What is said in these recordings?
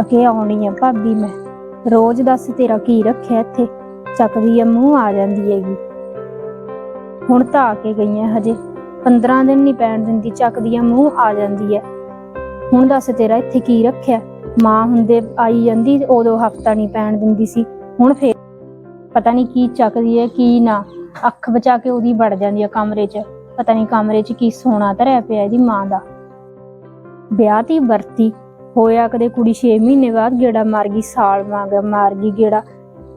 ਅਕੇ ਆਉਣੀ ਆ ਭਾਬੀ ਮੈਂ। ਰੋਜ਼ ਦੱਸ ਤੇਰਾ ਕੀ ਰੱਖਿਆ ਇੱਥੇ? ਚੱਕਦੀ ਆ, ਮੂੰਹ ਆ ਜਾਂਦੀ ਹੈਗੀ। ਹੁਣ ਤਾਂ ਆ ਕੇ ਗਈਆਂ ਹਜੇ। 15 ਦਿਨ ਨਹੀਂ ਪੈਣ ਦਿੰਦੀ ਚੱਕਦੀ ਆ, ਮੂੰਹ ਆ ਜਾਂਦੀ ਹੈ। ਹੁਣ ਦੱਸ ਤੇਰਾ ਇੱਥੇ ਕੀ ਰੱਖਿਆ? ਮਾਂ ਹੁੰਦੇ ਆਈ ਜਾਂਦੀ, ਉਦੋਂ ਹਫਤਾ ਨਹੀਂ ਪੈਣ ਦਿੰਦੀ ਸੀ। ਹੁਣ ਫੇਰ ਪਤਾ ਨਹੀਂ ਕੀ ਚੱਕਦੀ ਹੈ, ਕੀ ਨਾ। ਅੱਖ ਬਚਾ ਕੇ ਉਹਦੀ ਵੜ ਜਾਂਦੀ ਆ ਕਮਰੇ 'ਚ। ਪਤਾ ਨਹੀਂ ਕਮਰੇ 'ਚ ਕੀ ਸੋਨਾ ਧਰਿਆ ਪਿਆ ਇਹਦੀ ਮਾਂ ਦਾ। ਵਿਆਹ ਤੀ ਵਰਤੀ ਹੋਇਆ ਕਦੇ ਕੁੜੀ 6 ਮਹੀਨੇ ਬਾਅਦ ਗੇੜਾ ਮਾਰ ਗਈ, ਸਾਲ ਮੰਗ ਮਾਰ ਗਈ ਗੇੜਾ।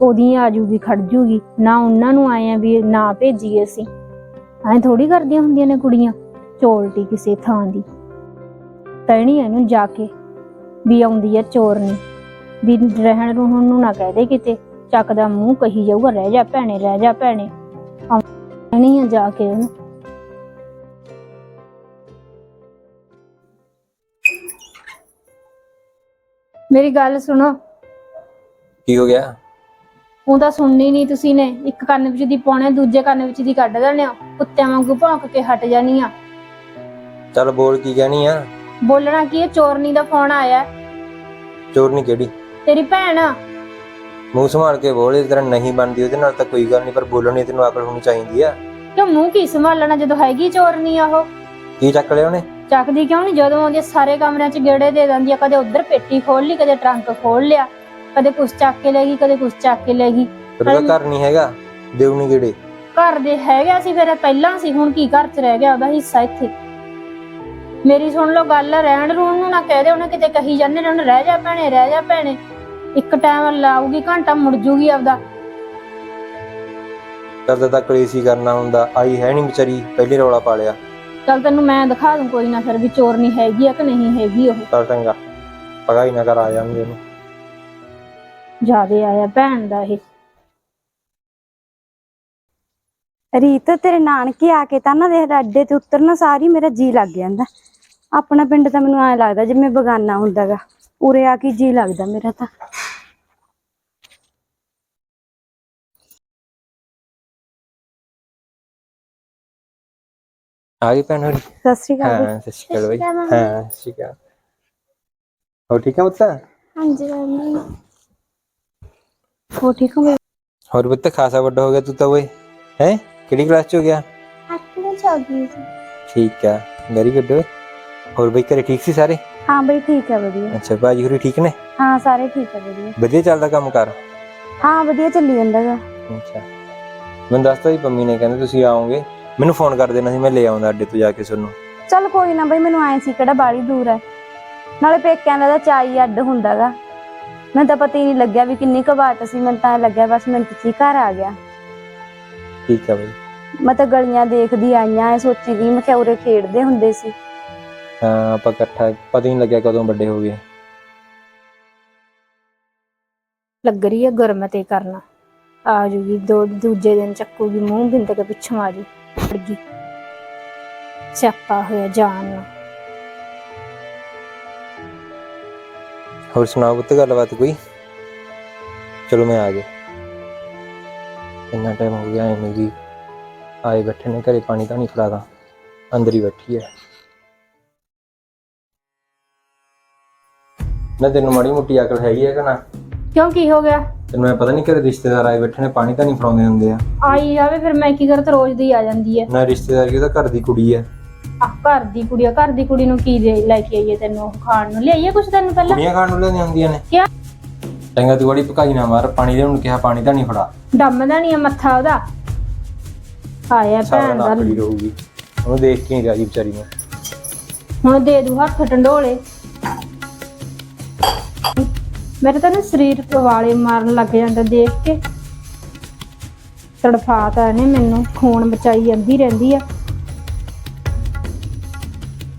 ਉਹਦੀ ਆ ਜੂਗੀ ਖੜ ਜੂਗੀ। ਨਾ ਉਹਨਾਂ ਨੂੰ ਆਏ ਆ ਵੀ ਨਾ ਭੇਜੀਏ ਅਸੀਂ। ਐਂ ਥੋੜੀ ਕਰਦੀਆਂ ਹੁੰਦੀਆਂ ਨੇ ਕੁੜੀਆਂ ਚੋਲਟੀ ਕਿਸੇ ਥਾਂ ਦੀ। ਕਹਿਣੀ ਇਹਨੂੰ ਜਾ ਕੇ ਵੀ ਆਉਂਦੀ ਆ ਚੋਰਨੀ ਵੀ ਰਹਿਣ ਰੂਹਣ ਨੂੰ ਨਾ ਕਹਿ ਦੇ ਕਿਤੇ। ਚੱਕਦਾ ਮੂੰਹ ਕਹੀ ਜਾਊਗਾ, ਰਹਿ ਜਾ ਭੈਣੇ, ਰਹਿ ਜਾ ਭੈਣੇ। ਕਹਿਣੀ ਆ ਜਾ ਕੇ ਉਹਨੂੰ। ਮੇਰੀ ਗੱਲ ਸੁਣੋ। ਕੀ ਹੋ ਗਿਆ? ਉਹ ਤਾਂ ਸੁਣਨੀ ਨਹੀਂ ਤੁਸੀਂ ਨੇ। ਇੱਕ ਕੰਨ ਵਿੱਚ ਦੀ ਪਾਉਣਾ ਦੂਜੇ ਕੰਨ ਵਿੱਚ ਦੀ ਕੱਢ ਦੇਣੇ ਹੋ ਕੁੱਤਿਆਂ ਵਾਂਗੂ ਭੌਂਕ ਕੇ ਹਟ ਜਾਣੀ ਆ। ਚੱਲ ਬੋਲ ਕੀ ਕਹਿਣੀ ਆ? ਬੋਲਣਾ ਕੀ ਹੈ ਚੋਰਨੀ ਦਾ ਫੋਨ ਆਇਆ ਚੋਰਨੀ ਕਿਹੜੀ? ਤੇਰੀ ਭੈਣ। ਆ। ਮੂੰਹ ਸੰਭਾਲ ਕੇ ਬੋਲ ਇਸ ਤਰ੍ਹਾਂ ਨਹੀਂ ਬਣਦੀ ਉਹਦੇ ਨਾਲ ਤਾਂ ਕੋਈ ਗੱਲ ਨਹੀਂ ਪਰ ਬੋਲਣੀ ਤੈਨੂੰ ਅਕਲ ਹੋਣੀ ਚਾਹੀਦੀ ਆ। ਕਿਉਂ ਮੂੰਹ ਕੀ ਸੰਭਾਲਣਾ ਜਦੋਂ ਹੈਗੀ ਚੋਰਨੀ ਆ ਉਹ? ਕੀ ਚੱਕ ਲਿਆ ਉਹਨੇ? ਚੱਕਦੀ ਕਿਉਂ ਨਹੀਂ ਜਦੋਂ ਆਉਂਦੀ ਆ, ਸਾਰੇ ਕਮਰਿਆਂ 'ਚ ਗੇੜੇ ਦੇ ਦਿੰਦੀ ਆ ਕਦੇ ਉੱਧਰ ਪੇਟੀ ਖੋਲ ਲਈ ਕਦੇ ਟਰੰਕ ਖੋਲ ਲਿਆ ਕਦੇ ਕੁਛ ਚੱਕ ਕੇ ਲੈ ਗਈ ਕਦੇ ਕੁਛ ਚੱਕ ਕੇ ਲੈ ਗਈ। ਘਰ ਨਹੀਂ ਹੈਗਾ ਦੇਉਣੀ ਕਿਹੜੇ ਘਰ ਦੇ ਹੈਗਾ ਸੀ ਫਿਰ ਪਹਿਲਾਂ ਸੀ ਹੁਣ ਕੀ ਘਰ 'ਚ ਰਹਿ ਗਿਆ ਉਹਦਾ ਹਿੱਸਾ ਇੱਥੇ। ਮੇਰੀ ਸੁਣ ਲਓ ਗੱਲ ਰਹਿਣ ਰੂਣ ਨੂੰ ਨਾ ਕਹਿ ਦੇ ਉਹਨੇ ਕਿਤੇ ਕਹੀ ਜਾਂਦੇ ਨੇ ਉਹਨੇ ਰਹਿ ਜਾ ਭੈਣੇ ਰਹਿ ਜਾ ਭੈਣੇ। ਇੱਕ ਟਾਈਮ ਲਾਊਗੀ ਘੰਟਾ ਮੁੜ ਜੂਗੀ ਆਪਦਾ। ਕਰਦਾ ਤਾਂ ਕਲੇਸੀ ਕਰਨਾ ਹੁੰਦਾ ਆਈ ਹੈ ਨਹੀਂ ਵਿਚਾਰੀ ਪਹਿਲੇ ਰੌਲਾ ਪਾ ਲਿਆ। ਚੱਲ ਤੈਨੂੰ ਮੈਂ ਦਿਖਾ ਦੂੰ ਕੋਈ ਨਾ ਫਿਰ ਵੀ ਚੋਰਨੀ ਹੈਗੀ ਆ ਕਿ ਨਹੀਂ ਹੈਗੀ ਉਹ। ਚੱਲ ਚੰਗਾ ਪਗਾਈ ਨਾ ਕਰ ਆ ਜਾਂਦੇ ਨੂੰ ਜਿਆਦੇ ਆਇਆ ਭੈਣ ਦਾ ਇਹ। ਰੀਤ ਤੇਰੇ ਨਾਨਕੇ ਆ ਕੇ ਤਾਂ ਨਾ ਦੇਖ ਅੱਡੇ ਤੇ ਉਤਰਨਾ ਸਾਰੀ ਮੇਰਾ ਜੀ ਲੱਗ ਜਾਂਦਾ। ਆਪਣਾ ਪਿੰਡ ਤਾਂ ਮੈਨੂੰ ਐ ਲੱਗਦਾ ਜਿਵੇਂ ਬਗਾਨਾ ਹੁੰਦਾਗਾ। ਉਰੇ ਆ ਕੇ ਜੀ ਲੱਗਦਾ ਮੇਰਾ ਤਾਂ। ਆ ਗਈ ਭੈਣ ਹੋਰੀ ਸਤਿ ਸ਼੍ਰੀ ਅਕਾਲ ਹਾਂ ਸਤਿ ਸ਼੍ਰੀ ਅਕਾਲ ਬਈ ਹਾਂ ਸਤਿ ਸ਼੍ਰੀ ਅਕਾਲ ਹੋ ਠੀਕ ਹੈ ਪੁੱਤ ਹਾਂਜੀ ਮੰਮੀ ਹੋ ਠੀਕ ਹੋ ਹੋਰ ਪੁੱਤ ਖਾਸਾ ਵੱਡਾ ਹੋ ਗਿਆ ਤੂੰ ਤਾਂ ਓਏ ਹੈ ਕਿਹੜੀ ਕਲਾਸ ਚ ਹੋ ਗਿਆ ਅੱਠਵੇਂ ਚ ਆ ਗਈ ਸੀ ਠੀਕ ਆ ਵੈਰੀ ਗੁੱਡ ਓਏ ਹੋਰ ਬਈ ਘਰੇ ਠੀਕ ਸੀ ਸਾਰੇ ਹਾਂ ਬਈ ਠੀਕ ਹੈ ਵਧੀਆ ਅੱਛਾ ਭਾਜੀ ਹੋਰੀ ਠੀਕ ਨੇ ਹਾਂ ਸਾਰੇ ਠੀਕ ਹੈ ਵਧੀਆ ਵਧੀਆ ਚੱਲਦਾ ਕੰਮ ਕਰ ਹਾਂ ਵਧੀਆ ਚੱਲੀ ਜਾਂਦਾਗਾ ਅੱਛਾ ਮੈਨੂੰ ਦੱਸਤਾ ਸੀ ਪੰਮੀ ਨੇ ਕਹਿੰਦੇ ਤੁਸੀਂ ਆਓਗੇ ਮੈਨੂੰ ਫੋਨ ਕਰ ਦੇਣਾ ਸੀ ਮੈਂ ਲੈ ਆਉਂਦਾ ਅੱਡੇ ਤੋਂ ਜਾ ਕੇ ਤੁਹਾਨੂੰ। ਚੱਲ ਕੋਈ ਨਾ ਬਈ ਮੈਨੂੰ ਐ ਸੀ ਕਿਹੜਾ ਬਾੜੀ ਦੂਰ ਹੈ ਨਾਲੇ ਪੇਕਿਆਂ ਦਾ ਤਾਂ ਚਾਈ ਅੱਡ ਹੁੰਦਾਗਾ। ਮੈਨੂੰ ਤਾਂ ਪਤਾ ਹੀ ਨਹੀਂ ਲੱਗਿਆ ਵੀ ਕਿੰਨੀ ਕੁ ਬਾਟ ਸੀ ਮੈਨੂੰ ਤਾਂ ਐਂ ਲੱਗਿਆ ਬਸ ਮਿੰਟ ਚ ਹੀ ਘਰ ਆ ਗਿਆ। ਠੀਕ ਆ ਬਈ। ਮੈਂ ਤਾਂ ਗਲੀਆਂ ਦੇਖਦੀ ਆਈਆਂ ਐ ਸੋਚੀ ਗਈ ਮੈਂ ਕਿਹਾ ਉਰੇ ਖੇਡਦੇ ਹੁੰਦੇ ਸੀ। ਹਾਂ ਆਪਾਂ ਇਕੱਠਾ ਪਤਾ ਹੀ ਨਹੀਂ ਲੱਗਿਆ ਕਦੋਂ ਵੱਡੇ ਹੋ ਗਏ। ਲੱਗ ਰਹੀ ਹੈ ਗਰਮ ਤੇ ਕਰਨਾ। ਆ ਜੂਗੀ ਦੋ ਦੂਜੇ ਦਿਨ ਚੱਕੂਗੀ ਮੂੰਹ ਬਿੰਦ ਕੇ ਪਿੱਛੋਂ ਆ ਜੂ। ਫੜ ਗਈ ਸਿਆਪਾ ਹੋਇਆ ਜਾਨ ਨੂੰ ਹੋਰ ਸੁਣਾਓ ਪੁੱਤ ਗੱਲਬਾਤ ਕੋਈ ਚਲੋ ਮੈਂ ਆ ਗਿਆ ਇੰਨਾ ਟਾਈਮ ਹੋ ਗਿਆ ਐਵੇਂ ਵੀ ਆਏ ਬੈਠੇ ਨੇ ਘਰੇ ਪਾਣੀ ਤਾਂ ਨਹੀਂ ਫੜਾਦਾ ਅੰਦਰ ਹੀ ਬੈਠੀ ਹੈ ਨਾ ਤੈਨੂੰ ਮਾੜੀ ਮੋਟੀ ਅਕਲ ਹੈਗੀ ਹੈ ਕਿ ਨਾ ਕਿਉਂ ਕੀ ਹੋ ਗਿਆ ਤੈਨੂੰ ਮੈਂ ਪਤਾ ਨਹੀਂ ਘਰੇ ਰਿਸ਼ਤੇਦਾਰ ਆਏ ਬੈਠੇ ਨੇ ਪਾਣੀ ਤਾਂ ਨਹੀਂ ਫੜਾਉਂਦੇ ਹੁੰਦੇ ਆ। ਆਈ ਜਾਵੇ ਫਿਰ ਮੈਂ ਕੀ ਕਰਤ ਰੋਜ਼ ਦੀ ਆ ਜਾਂਦੀ ਹੈ ਨਾ ਰਿਸ਼ਤੇਦਾਰ ਉਹਦਾ ਘਰ ਦੀ ਕੁੜੀ ਹੈ ਆ ਘਰ ਦੀ ਕੁੜੀ ਆ ਘਰ ਦੀ ਕੁੜੀ ਨੂੰ ਕੀ ਦੇ ਲੈ ਕੇ ਆਈਏ ਤੈਨੂੰ ਖਾਣ ਨੂੰ? ਲਿਆਈਏ ਕੁਛ ਤੈਨੂੰ ਪਹਿਲਾਂ? ਕੁੜੀਆਂ ਖਾਣ ਨੂੰ ਲੈਂਦੀਆਂ ਹੁੰਦੀਆਂ ਨੇ। ਕਿਆ? ਚੰਗਾ ਤੂੰ ਬੜੀ ਭਕਾਈ ਨਾ ਮਾਰ ਪਾਣੀ ਦੇ ਉਹਨੂੰ ਕਿਹਾ ਪਾਣੀ ਤਾਂ ਨਹੀਂ ਫੜਾ। ਡੰਮਦਾ ਨਹੀਂ ਆ ਮੱਥਾ ਉਹਦਾ। ਆਇਆ ਸਾਰਾ ਭੈਣ ਦਾ। ਰਹੂਗੀ। ਉਹਨੂੰ ਦੇਖ ਕੇ ਨਹੀਂ ਰਾਜੀ ਵਿਚਾਰੀ ਨੂੰ। ਹੁਣ ਦੇ ਦੂ ਹੱਥ ਟੰਡੋਲੇ ਮੇਰੇ ਤਾਂ ਨਾ ਸਰੀਰ ਪਵਾਲੇ ਮਾਰਨ ਲੱਗ ਜਾਂਦਾ ਦੇਖ ਕੇ। ਤੜਫਾਤਾ ਇਹਨੇ ਮੈਨੂੰ, ਖੂਨ ਬਚਾਈ ਜਾਂਦੀ ਰਹਿੰਦੀ ਆ।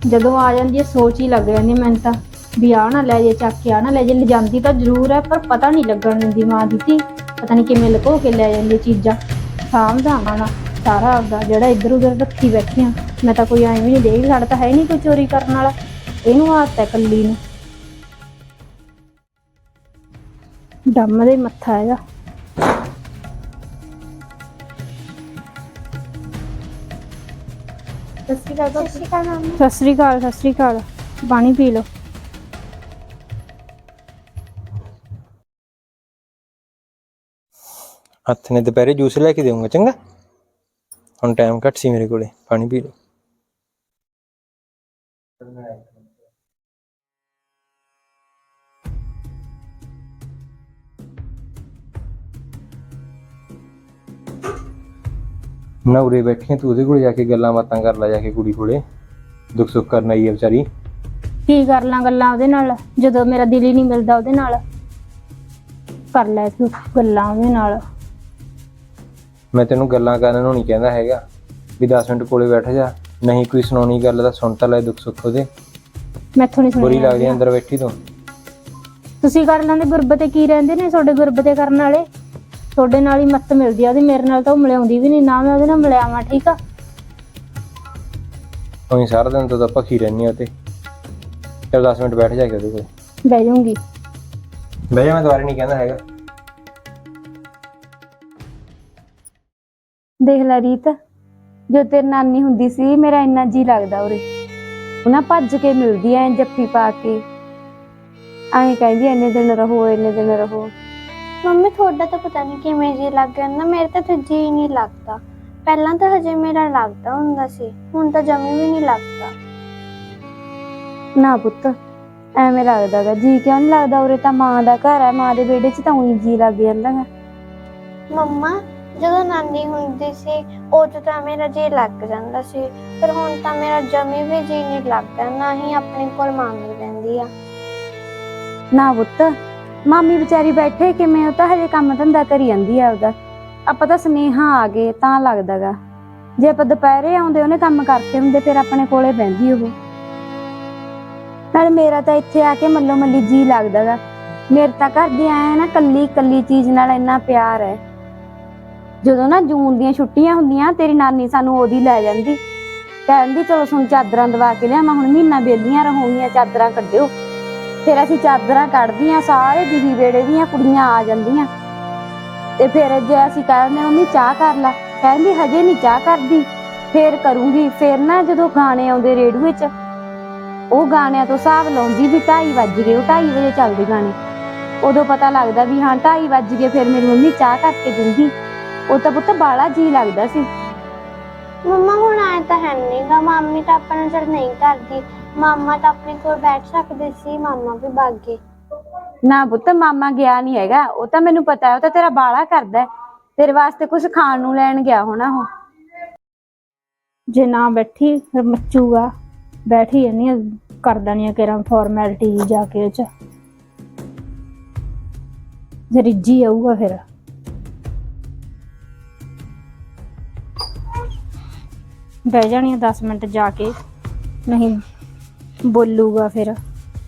ਜਦੋਂ ਆ ਜਾਂਦੀ ਹੈ ਸੋਚ ਹੀ ਲੱਗ ਜਾਂਦੀ ਮੈਨੂੰ ਤਾਂ ਵੀ ਆ ਨਾ ਲੈ ਜੇ ਚੱਕ ਕੇ ਆ ਨਾ ਲੈ ਜੇ। ਲਿਜਾਂਦੀ ਤਾਂ ਜ਼ਰੂਰ ਹੈ ਪਰ ਪਤਾ ਨਹੀਂ ਲੱਗਣ ਦਿੰਦੀ ਮਾਂ ਦੀ ਧੀ। ਪਤਾ ਨਹੀਂ ਕਿਵੇਂ ਲੁਕੋ ਕੇ ਲੈ ਜਾਂਦੀ ਚੀਜ਼ਾਂ। ਸਾਂਭਦਾ ਆਣਾ ਸਾਰਾ ਆਪਦਾ ਜਿਹੜਾ ਇੱਧਰ ਉੱਧਰ ਰੱਖੀ ਬੈਠੀ ਆ। ਮੈਂ ਤਾਂ ਕੋਈ ਐਵੇਂ ਨਹੀਂ ਦੇਖ ਸਾਡਾ ਤਾਂ ਹੈ ਨਹੀਂ ਕੋਈ ਚੋਰੀ ਕਰਨ ਵਾਲਾ। ਇਹਨੂੰ ਆਦਤ ਹੈ ਕੱਲੀ ਨੂੰ। ਡੰਮ ਦੇ ਮੱਥਾ ਹੈਗਾ। ਸਤਿ ਸ਼੍ਰੀ ਅਕਾਲ ਸਤਿ ਸਤਿ ਸ੍ਰੀ ਅਕਾਲ, ਸਤਿ ਸ੍ਰੀ ਅਕਾਲ। ਪਾਣੀ ਪੀ ਲਓ। ਹੱਥ ਨੇ ਦੁਪਹਿਰੇ ਜੂਸ ਲੈ ਕੇ ਦੇਵਾਂਗਾ ਚੰਗਾ। ਹੁਣ ਟਾਈਮ ਘੱਟ ਸੀ ਮੇਰੇ ਕੋਲੇ, ਪਾਣੀ ਪੀ ਲਓ। ਨਾ ਉਰੇ ਬੈਠੀ ਆਂ, ਤੂੰ ਉਹਦੇ ਕੋਲੇ ਜਾ ਕੇ ਗੱਲਾਂ ਬਾਤਾਂ ਕਰ ਲੈ ਜਾ ਕੇ ਕੁੜੀ ਕੋਲੇ। ਦੁੱਖ ਸੁੱਖ ਕਰਨ ਆਈ ਹੈ ਵਿਚਾਰੀ। ਕੀ ਕਰ ਲਾਂ ਗੱਲਾਂ ਉਹਦੇ ਨਾਲ? ਜਦੋਂ ਮੇਰਾ ਦਿਲ ਹੀ ਨਹੀਂ ਮਿਲਦਾ ਉਹਦੇ ਨਾਲ। ਕਰ ਲੈ ਤੂੰ ਗੱਲਾਂ ਉਹਦੇ ਨਾਲ। ਮੈਂ ਤੈਨੂੰ ਗੱਲਾਂ ਕਰਨ ਨੂੰ ਨਹੀਂ ਕਹਿੰਦਾ ਹੈਗਾ। ਵੀ 10 ਮਿੰਟ ਕੋਲੇ ਬੈਠ ਜਾ। ਨਹੀਂ ਕੋਈ ਸੁਣਾਉਣੀ ਗੱਲ ਤਾਂ ਸੁਣ ਤਾਂ ਲੈ ਦੁੱਖ ਸੁੱਖ ਉਹਦੇ। ਮੈਥੋਂ ਨਹੀਂ ਬੁਰੀ ਲੱਗਦੀ ਆ ਅੰਦਰ ਬੈਠੀ ਤੋਂ। ਤੁਸੀਂ ਕਰ ਲੈਂਦੇ ਗੁਰਬਤੇ ਕੀ ਰਹਿੰਦੇ ਨੇ ਤੁਹਾਡੇ ਗੁਰਬਤੇ ਕਰਨ ਵਾਲੇ? ਤੁਹਾਡੇ ਨਾਲ ਹੀ ਮੱਤ ਮਿਲਦੀ ਆ ਉਹਦੀ ਮੇਰੇ ਨਾਲ ਤਾਂ ਉਹ ਮਿਲਾਉਂਦੀ ਵੀ ਨਹੀਂ ਨਾ ਮੈਂ ਉਹਦੇ ਨਾਲ ਮਿਲਿਆਵਾਂ ਠੀਕ ਆ? ਉਹੀ ਸਾਰਾ ਦਿਨ ਤੋਂ ਤਾਂ ਭੱਖੀ ਰਹਿਣੀ ਆ ਤੇ ਚਲ 10 ਮਿੰਟ ਬੈਠ ਜਾ ਕੇ ਉਹਦੇ ਕੋਲ। ਬਹਿ ਜਾਊਂਗੀ। ਬਹਿ ਜਾ ਮੈਂ ਦੁਬਾਰਾ ਨਹੀਂ ਕਹਿੰਦਾ ਹੈਗਾ। ਦੇਖ ਲੈ ਰੀਤ ਜੋ ਤੇਰੀ ਨਾਨੀ ਹੁੰਦੀ ਸੀ ਮੇਰਾ ਇੰਨਾ ਜੀ ਲੱਗਦਾ ਉਰੇ। ਉਹਨਾਂ ਭੱਜ ਕੇ ਮਿਲਦੀ ਐ ਜੱਫੀ ਪਾ ਕੇ। ਐਂ ਕਹਿੰਦੀ ਇੰਨੇ ਦਿਨ ਰਹੋ ਇੰਨੇ ਦਿਨ ਰਹੋ। ਮੰਮੀ ਤੁਹਾਡਾ ਤਾਂ ਪਤਾ ਨਹੀਂ ਕਿਵੇਂ ਜੀ ਲੱਗ ਜਾਂਦਾ। ਮੇਰੇ ਤਾਂ ਤੇ ਜੀ ਨਹੀਂ ਲੱਗਦਾ। ਪਹਿਲਾਂ ਤਾਂ ਹਜੇ ਮੇਰਾ ਲੱਗਦਾ ਹੁੰਦਾ ਸੀ। ਹੁਣ ਤਾਂ ਜਮੀ ਵੀ ਨਹੀਂ ਲੱਗਦਾ। ਨਾ ਪੁੱਤ ਐਵੇਂ ਲੱਗਦਾਗਾ। ਜੀ ਕਿਉਂ ਨਹੀਂ ਲੱਗਦਾ? ਉਰੇ ਤਾਂ ਮਾਂ ਦਾ ਘਰ ਹੈ। ਮਾਂ ਦੇ ਵਿਹੜੇ 'ਚ ਤਾਂ ਉਹੀ ਜੀ ਲੱਗ ਜਾਂਦਾਗਾ। ਮੰਮਾ ਜਦੋਂ ਨਾਨੀ ਹੁੰਦੀ ਸੀ ਉਦੋਂ ਤਾਂ ਮੇਰਾ ਜੀ ਲੱਗ ਜਾਂਦਾ ਸੀ। ਪਰ ਹੁਣ ਤਾਂ ਮੇਰਾ ਜਮੀ ਵੀ ਜੀ ਨਹੀਂ ਲੱਗਦਾ। ਨਾ ਹੀ ਆਪਣੇ ਕੋਲ ਮਾਮੀ ਰਹਿੰਦੀ ਆ। ਨਾ ਪੁੱਤ ਮਾਮੀ ਵਿਚਾਰੀ ਬੈਠੇ ਕਿਵੇਂ, ਉਹ ਤਾਂ ਹਜੇ ਕੰਮ ਧੰਦਾ ਕਰੀ ਜਾਂਦੀ ਆ ਉਹਦਾ ਆਪਾਂ ਤਾਂ ਸਨੇਹਾ ਆ ਗਏ, ਤਾਂ ਲੱਗਦਾਗਾ। ਜੇ ਆਪਾਂ ਦੁਪਹਿਰੇ ਆਉਂਦੇ, ਉਹਨੇ ਕੰਮ ਕਰਕੇ ਹੁੰਦੇ, ਫਿਰ ਆਪਣੇ ਕੋਲੇ ਬਹਿੰਦੀ ਉਹ। ਨਾਲ ਮੇਰਾ ਤਾਂ ਇੱਥੇ ਆ ਕੇ ਮੱਲੋ ਮੱਲੀ ਜੀ ਲੱਗਦਾਗਾ। ਮੇਰੇ ਤਾਂ ਘਰ ਦੀ ਐ ਨਾ ਕੱਲੀ ਕੱਲੀ ਚੀਜ਼ ਨਾਲ ਇੰਨਾ ਪਿਆਰ ਹੈ। ਜਦੋਂ ਨਾ ਜੂਨ ਦੀਆਂ ਛੁੱਟੀਆਂ ਹੁੰਦੀਆਂ, ਤੇਰੀ ਨਾਨੀ ਸਾਨੂੰ ਉਹਦੀ ਲੈ ਜਾਂਦੀ। ਕਹਿੰਦੀ ਚਲੋ ਸੁਣ, ਚਾਦਰਾਂ ਦਵਾ ਕੇ ਲਿਆ ਮੈਂ ਹੁਣ ਮਹੀਨਾ ਬੇਲੀਆਂ ਰਹੋਗੀਆਂ, ਚਾਦਰਾਂ ਕੱਢਿਓ। ਫਿਰ ਅਸੀਂ ਚਾਦਰਾਂ ਕੱਢਦੀਆਂ, ਸਾਰੇ ਬਿਹੀ ਵੇੜੇ ਦੀਆਂ ਕੁੜੀਆਂ ਆ ਜਾਂਦੀਆਂ। ਤੇ ਫਿਰ ਜੇ ਅਸੀਂ ਕਹਿੰਦੇ, ਮੰਮੀ, ਚਾਹ ਕਰ ਲਾ। ਕਹਿੰਦੀ, ਹਜੇ ਨਹੀਂ ਚਾਹ ਕਰਦੀ। ਫੇਰ ਕਰੂੰਗੀ। ਫਿਰ ਨਾ ਜਦੋਂ ਗਾਣੇ ਆਉਂਦੇ ਰੇਡੀਓ 'ਚ, ਉਹ ਗਾਣਿਆਂ ਤੋਂ ਹਿਸਾਬ ਲਾਉਂਦੀ ਵੀ 2:30 ਵੱਜ ਗਏ, ਉਹ 2:30 ਵਜੇ ਚੱਲਦੇ ਗਾਣੇ। ਉਦੋਂ ਪਤਾ ਲੱਗਦਾ ਵੀ ਹਾਂ 2:30 ਵੱਜ ਗਏ, ਫਿਰ ਮੇਰੀ ਮੰਮੀ ਚਾਹ ਕਰਕੇ ਦਿੰਦੀ। ਉਹ ਤਾਂ ਪੁੱਤ ਬਾਲਾ ਜੀ ਲੱਗਦਾ ਸੀ। ਮੰਮਾ, ਹੁਣ ਆਏ ਤਾਂ ਹੈ ਨਹੀਂਗਾ ਮਾਮੀ ਤਾਂ ਆਪਣਾ ਚੜ ਨਹੀਂ ਕਰਦੀ। ਮਾਮਾ ਤਾਂ ਆਪਣੇ ਕੋਲ ਬੈਠ ਸਕਦੇ ਸੀ ਮਾਮਾ ਵੀ ਭੱਗ ਗਏ। ਨਾ ਪੁੱਤ ਮਾਮਾ ਗਿਆ ਨਹੀਂ ਹੈਗਾ। ਉਹ ਤਾਂ ਮੈਨੂੰ ਪਤਾ ਹੈ ਉਹ ਤਾਂ ਤੇਰਾ ਬਾਲਾ ਕਰਦਾ ਹੈ। ਤੇਰੇ ਵਾਸਤੇ ਕੁਝ ਖਾਣ ਨੂੰ ਲੈਣ ਗਿਆ ਹੋਣਾ ਉਹ। ਜੇ ਨਾ ਬੈਠੀ ਫਿਰ ਮੱਚੂਗਾ। ਬੈਠੀ ਆ ਕਰ ਦੇਣੀ ਆ ਕਿਰਾਂ ਫਾਰਮੈਲਿਟੀ ਜਾ ਕੇ ਉਹ ਚ। ਜੇ ਰਿੱਝੀ ਆਊਗਾ ਫਿਰ। ਬਹਿ ਜਾਣੀ ਆ 10 ਮਿੰਟ ਜਾ ਕੇ। ਨਹੀਂ ਬੋਲੂਗਾ ਫਿਰ।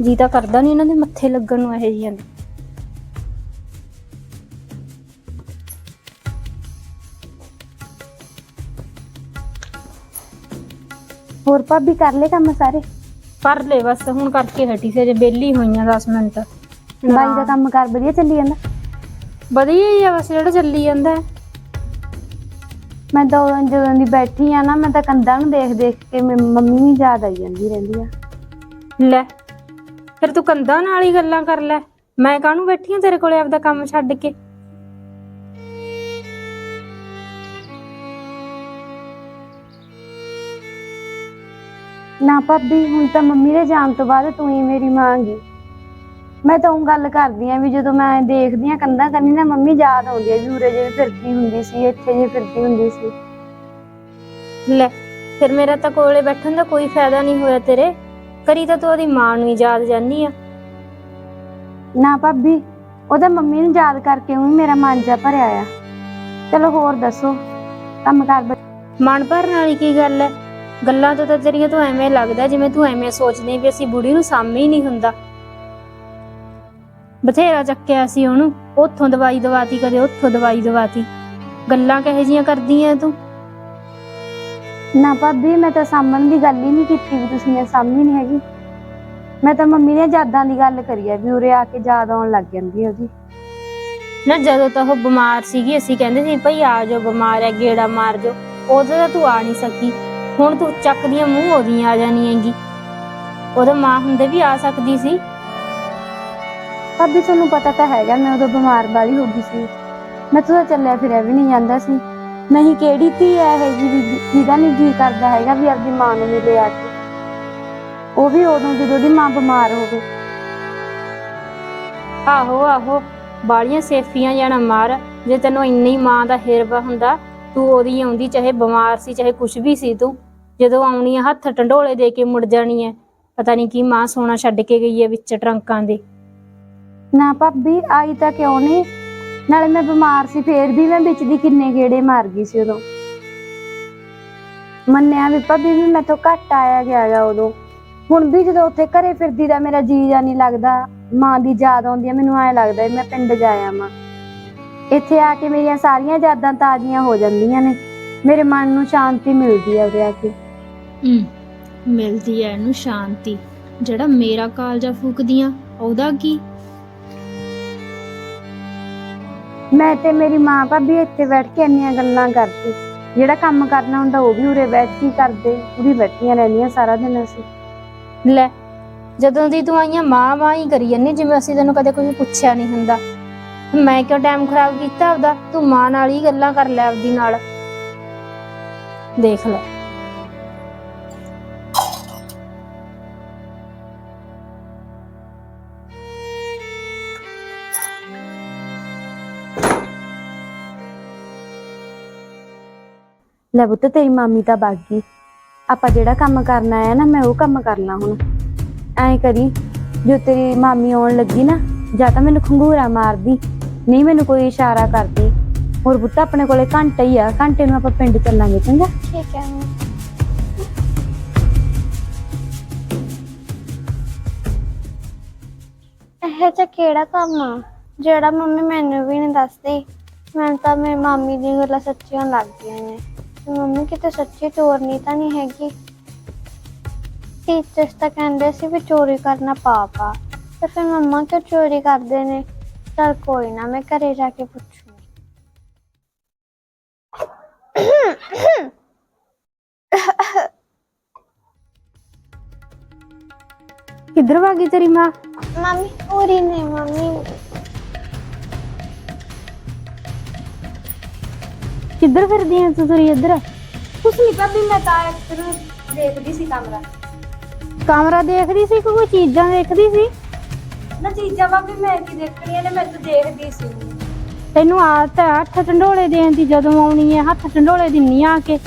ਜੀ ਤਾਂ ਕਰਦਾ ਨਹੀਂ ਇਹਨਾਂ ਦੇ ਮੱਥੇ ਲੱਗਣ ਨੂੰ ਇਹ ਜਿਹੀਆਂ ਦੇ ਹੋਰ ਭਾਬੀ ਕਰ ਲੈ ਕੰਮ ਸਾਰੇ? ਕਰ ਲੈ ਬਸ ਹੁਣ ਕਰਕੇ ਹਟੀ ਸੀ ਜੇ ਬੇਲੀ ਹੋਈਆਂ 10 ਮਿੰਟ। ਬਾਈ ਦਾ ਕੰਮ ਕਰ ਵਧੀਆ ਚੱਲੀ ਜਾਂਦਾ? ਵਧੀਆ ਹੀ ਆ ਬਸ ਜਿਹੜਾ ਚੱਲੀ ਜਾਂਦਾ। ਹੈ। ਮੈਂ ਤਾਂ ਉਦੋਂ ਜਦੋਂ ਦੀ ਬੈਠੀ ਆ ਨਾ ਮੈਂ ਤਾਂ ਕੰਧਾਂ ਨੂੰ ਦੇਖ ਦੇਖ ਕੇ ਮੇਰੀ ਮੰਮੀ ਵੀ ਯਾਦ ਆਈ ਜਾਂਦੀ ਰਹਿੰਦੀ ਆ। ਲੈ ਫਿਰ ਤੂੰ ਕੰਧਾਂ ਨਾਲ ਹੀ ਗੱਲਾਂ ਕਰ ਲੈ। ਮੈਂ ਕਾਹਨੂੰ ਬੈਠੀ ਆ ਤੇਰੇ ਕੋਲੇ ਆਪਦਾ ਕੰਮ ਛੱਡ ਕੇ? ਨਾ ਭਾਬੀ ਹੁਣ ਤਾਂ ਮੰਮੀ ਦੇ ਜਾਣ ਤੋਂ ਬਾਅਦ ਤੂੰ ਹੀ ਮੇਰੀ ਮਾਂ ਗੀ। ਮੈਂ ਤਾਂ ਉਹ ਗੱਲ ਕਰਦੀ ਆ ਵੀ ਜਦੋਂ ਮੈਂ ਦੇਖਦੀ ਆ ਕੰਧਾਂ ਕੰਨੀ ਨਾ ਮੰਮੀ ਯਾਦ ਆਉਂਦੀ ਆ ਵੀ ਉਰੇ ਜੇ ਫਿਰਦੀ ਹੁੰਦੀ ਸੀ ਇੱਥੇ ਜੇ ਫਿਰਦੀ ਹੁੰਦੀ ਸੀ। ਲੈ ਫਿਰ ਮੇਰਾ ਤਾਂ ਕੋਲੇ ਬੈਠਣ ਦਾ ਕੋਈ ਫਾਇਦਾ ਨਹੀਂ ਹੋਇਆ ਤੇਰੇ। ਕਰੀ ਤਾਂ ਤੂੰ ਉਹਦੀ ਮਾਂ ਨੂੰ ਹੀ ਯਾਦ ਜਾਨੀ ਆ। ਨਾ ਭਾਬੀ ਉਹਦਾ ਮੰਮੀ ਨੂੰ ਯਾਦ ਕਰਕੇ ਉਹ ਮੇਰਾ ਮਨ ਜਾ ਭਰਿਆ ਆ। ਚਲੋ ਹੋਰ ਦੱਸੋ ਕੰਮ ਕਰ ਮਨ ਭਰਨ ਵਾਲੀ ਕੀ ਗੱਲ ਹੈ ਗੱਲਾਂ ਤੋਂ ਤਾਂ ਤੇਰੀਆਂ ਤੂੰ ਐਵੇਂ ਲੱਗਦਾ ਜਿਵੇਂ ਤੂੰ ਐਵੇਂ ਸੋਚਦੀ ਵੀ ਅਸੀਂ ਬੁੜੀ ਨੂੰ ਸਾਹਮਣੇ ਹੀ ਨਹੀਂ ਹੁੰਦਾ। ਬਥੇਰਾ ਚੱਕਿਆ ਸੀ ਉਹਨੂੰ ਉੱਥੋਂ ਦਵਾਈ ਦਵਾਤੀ ਕਦੇ ਉੱਥੋਂ ਦਵਾਈ ਦਵਾਤੀ। ਗੱਲਾਂ ਕਹੇ ਜੀਆਂ ਕਰਦੀਆਂ ਤੂੰ? ਨਾ ਭਾਬੀ ਮੈਂ ਤਾਂ ਸਾਂਭਣ ਦੀ ਗੱਲ ਹੀ ਨਹੀਂ ਕੀਤੀ ਵੀ ਤੁਸੀਂ ਮੈਂ ਸਾਂਭੀ ਨਹੀਂ ਹੈਗੀ। ਮੈਂ ਤਾਂ ਮੰਮੀ ਦੀਆਂ ਯਾਦਾਂ ਦੀ ਗੱਲ ਕਰੀ ਆ ਵੀ ਉਰੇ ਆ ਕੇ ਯਾਦ ਆਉਣ ਲੱਗ ਜਾਂਦੀ ਆ ਉਹਦੀ। ਨਾ ਜਦੋਂ ਤਾਂ ਉਹ ਬਿਮਾਰ ਸੀਗੀ ਅਸੀਂ ਕਹਿੰਦੇ ਸੀ ਭਈ ਆ ਜਾਓ ਬਿਮਾਰ ਹੈ ਗੇੜਾ ਮਾਰ ਜਾਓ। ਉਦੋਂ ਤਾਂ ਤੂੰ ਆ ਨਹੀਂ ਸਕੀ। ਹੁਣ ਤੂੰ ਚੱਕਦੀਆਂ ਮੂੰਹ ਉਹਦੀਆਂ ਆ ਜਾਣੀ ਹੈਗੀ। ਉਹਦਾ ਮਾਂ ਹੁੰਦੇ ਵੀ ਆ ਸਕਦੀ ਸੀ। ਭਾਬੀ ਤੁਹਾਨੂੰ ਪਤਾ ਤਾਂ ਹੈਗਾ ਮੈਂ ਉਦੋਂ ਬਿਮਾਰ ਵਾਲੀ ਹੋ ਗਈ ਸੀ। ਮੈਂ ਤਾਂ ਚੱਲਿਆ ਫਿਰਿਆ ਵੀ ਨਹੀਂ ਜਾਂਦਾ ਸੀ। ਨਹੀਂ ਕਿਹੜੀ ਧੀ ਹੈ ਇਹ ਜੀ? ਜਿਹਦਾ ਨਹੀਂ ਜੀ ਕਰਦਾ ਹੈਗਾ ਵੀ ਆਪਦੀ ਮਾਂ ਨੂੰ ਮਿਲੇ ਆ ਕੇ। ਉਹ ਵੀ ਉਦੋਂ ਜਦੋਂ ਦੀ ਮਾਂ ਬਿਮਾਰ ਹੋਵੇ ਆਹੋ ਆਹੋ। ਬਾਲੀਆਂ ਸੇਫੀਆਂ ਜਾਣਾ ਮਾਰ। ਜੇ ਤੈਨੂੰ ਇੰਨੀ ਮਾਂ ਦਾ ਹਿਰਵਾ ਹੁੰਦਾ ਤੂੰ ਉਹਦੀ ਆਉਂਦੀ ਚਾਹੇ ਬਿਮਾਰ ਸੀ ਚਾਹੇ ਕੁਛ ਵੀ ਸੀ ਤੂੰ ਜਦੋਂ ਆਉਣੀ ਆ ਹੱਥ ਟੰਡੋਲੇ ਦੇ ਕੇ ਮੁੜ ਜਾਣੀ ਹੈ ਪਤਾ ਨਹੀਂ ਕੀ ਮਾਂ ਸੋਨਾ ਛੱਡ ਕੇ ਗਈ ਹੈ ਵਿੱਚ ਟਰੰਕਾਂ ਦੇ। ਨਾ ਭਾਬੀ ਆਈ ਤਾਂ ਕਿਉਂ ਨਹੀਂ? ਨਾਲੇ ਮੈਂ ਬਿਮਾਰ ਸੀ, ਫੇਰ ਵੀ ਮੈਂ ਵਿੱਚ ਦੀ ਕਿੰਨੇ ਗੇੜੇ ਮਾਰ ਗਈ ਸੀ ਉਦੋਂ। ਮੰਨਿਆ ਵੀ ਭਾਬੀ ਵੀ ਮੈਂ ਤੋਂ ਘੱਟ ਆਇਆ ਗਿਆ ਗਾ ਉਦੋਂ। ਹੁਣ ਵੀ ਜਦੋਂ ਉੱਥੇ ਘਰੇ ਫਿਰਦੀ ਦਾ ਮੇਰਾ ਜੀ ਜਾ ਨਹੀਂ ਲੱਗਦਾ। ਮਾਂ ਦੀ ਯਾਦ ਆਉਂਦੀ ਆ, ਮੈਨੂੰ ਐ ਲੱਗਦਾ ਮੈਂ ਪਿੰਡ ਜਾਇਆ ਮਾਂ ਇੱਥੇ ਆ ਕੇ ਮੇਰੀਆਂ ਸਾਰੀਆਂ ਯਾਦਾਂ ਤਾਜ਼ੀਆਂ ਹੋ ਜਾਂਦੀਆਂ ਨੇ। ਮੇਰੇ ਮਨ ਨੂੰ ਸ਼ਾਂਤੀ ਮਿਲਦੀ ਹੈ ਉਰੇ ਆ ਕੇ। ਮਿਲਦੀ ਐ ਇਹਨੂੰ ਸ਼ਾਂਤੀ। ਜਿਹੜਾ ਮੇਰਾ ਕਾਲਜਾ ਫੂਕਦੀਆਂ, ਉਹਦਾ ਕੀ? ਮੈਂ ਤੇ ਮੇਰੀ ਮਾਂ ਭਾਬੀ ਇੱਥੇ ਬੈਠ ਕੇ ਇੰਨੀਆਂ ਗੱਲਾਂ ਕਰਦੇ। ਜਿਹੜਾ ਕੰਮ ਕਰਨਾ ਹੁੰਦਾ ਉਹ ਵੀ ਉਰੇ ਬੈਠ ਕੇ ਕਰਦੇ। ਪੂਰੀ ਬੈਠੀਆਂ ਰਹਿੰਦੀਆਂ ਸਾਰਾ ਦਿਨ ਅਸੀਂ। ਲੈ, ਜਦੋਂ ਦੀ ਤੂੰ ਆਈਆਂ ਮਾਂ ਮਾਂ ਹੀ ਕਰੀ ਜਾਂਦੀ, ਜਿਵੇਂ ਅਸੀਂ ਤੈਨੂੰ ਕਦੇ ਕੁਝ ਪੁੱਛਿਆ ਨਹੀਂ ਹੁੰਦਾ। ਮੈਂ ਕਿਉਂ ਟਾਈਮ ਖਰਾਬ ਕੀਤਾ ਆਪਦਾ? ਤੂੰ ਮਾਂ ਨਾਲ ਹੀ ਗੱਲਾਂ ਕਰ ਲੈ ਆਪਦੀ ਨਾਲ। ਦੇਖ ਲੈ। ਲੈ ਪੁੱਤ ਤੇਰੀ ਮਾਮੀ ਤਾਂ ਭੱਗ ਗਈ। ਆਪਾਂ ਜਿਹੜਾ ਕੰਮ ਕਰਨਾ ਹੈ ਨਾ, ਮੈਂ ਉਹ ਕੰਮ ਕਰਨਾ ਹੁਣ। ਐਂ ਕਰੀ, ਜੋ ਤੇਰੀ ਮਾਮੀ ਆਉਣ ਲੱਗੀ ਨਾ, ਜਾਂ ਤਾਂ ਮੈਨੂੰ ਖੰਗੂਰਾ ਮਾਰਦੀ, ਨਹੀਂ ਮੈਨੂੰ ਕੋਈ ਇਸ਼ਾਰਾ ਕਰਦੀ। ਹੋਰ ਪੁੱਤ ਆਪਣੇ ਕੋਲੇ ਘੰਟਾ ਹੀ ਆ, ਘੰਟੇ ਨੂੰ ਆਪਾਂ ਪਿੰਡ ਚੱਲਾਂਗੇ, ਚੰਗਾ? ਠੀਕ ਹੈ। ਮੰਮੀ। ਇਹ ਤਾਂ ਕਿਹੜਾ ਕੰਮ ਆ? ਜਿਹੜਾ ਮੰਮੀ ਮੈਨੂੰ ਵੀ ਨਹੀਂ ਦੱਸਦੀ। ਮੈਨੂੰ ਤਾਂ ਮੇਰੀ ਮਾਮੀ ਦੀਆਂ ਗੱਲਾਂ ਸੱਚੀਆਂ ਲੱਗਦੀਆਂ ਨੇ। ਤੇ ਮੰਮੀ ਕਿਤੇ ਸੱਚੀ ਚੋਰਨੀ ਤਾਂ ਨਹੀਂ ਹੈਗੀ। ਟੀਚਰਸ ਤਾਂ ਕਹਿੰਦੇ ਸੀ ਵੀ ਚੋਰੀ ਕਰਨਾ ਪਾਪ ਆ। ਤੇ ਫਿਰ ਮੰਮਾ ਕਿਉਂ ਚੋਰੀ ਕਰਦੇ ਨੇ? ਚਲ ਕੋਈ ਨਾ ਮੈਂ ਘਰੇ ਜਾ ਕੇ ਪੁੱਛੂੰਗੀ। ਕਿੱਧਰ ਭਾਗੀ ਤੇਰੀ ਮਾਂ? ਮੰਮੀ ਹੋਰੀ ਨੇ ਮੰਮੀ। ਕਿੱਧਰ ਫਿਰਦੀ ਐ ਤੂੰ ਤੁਰੀ ਇੱਧਰ? ਕੁਛ ਨਹੀਂ ਭਾਬੀ ਮੈਂ ਤਾਂ ਐਕਟਰ ਦੇਖਦੀ ਸੀ ਕਮਰਾ। ਕਮਰਾ ਦੇਖਦੀ ਸੀ ਕੋਈ ਚੀਜ਼ਾਂ ਦੇਖਦੀ ਸੀ? ਨਾ ਚੀਜ਼ਾਂ ਭਾਬੀ ਮੈਂ ਕੀ ਦੇਖਣੀਆਂ ਨੇ ਮੈਂ ਤਾਂ ਦੇਖਦੀ ਸੀ। ਤੈਨੂੰ ਆਦਤ ਹੈ ਹੱਥ ਢੰਡੋਲੇ ਦੇਣ ਦੀ ਜਦੋਂ ਆਉਣੀ ਹੈ ਹੱਥ ਢੰਡੋਲੇ ਦਿੰਨੀ ਆ ਕੇ।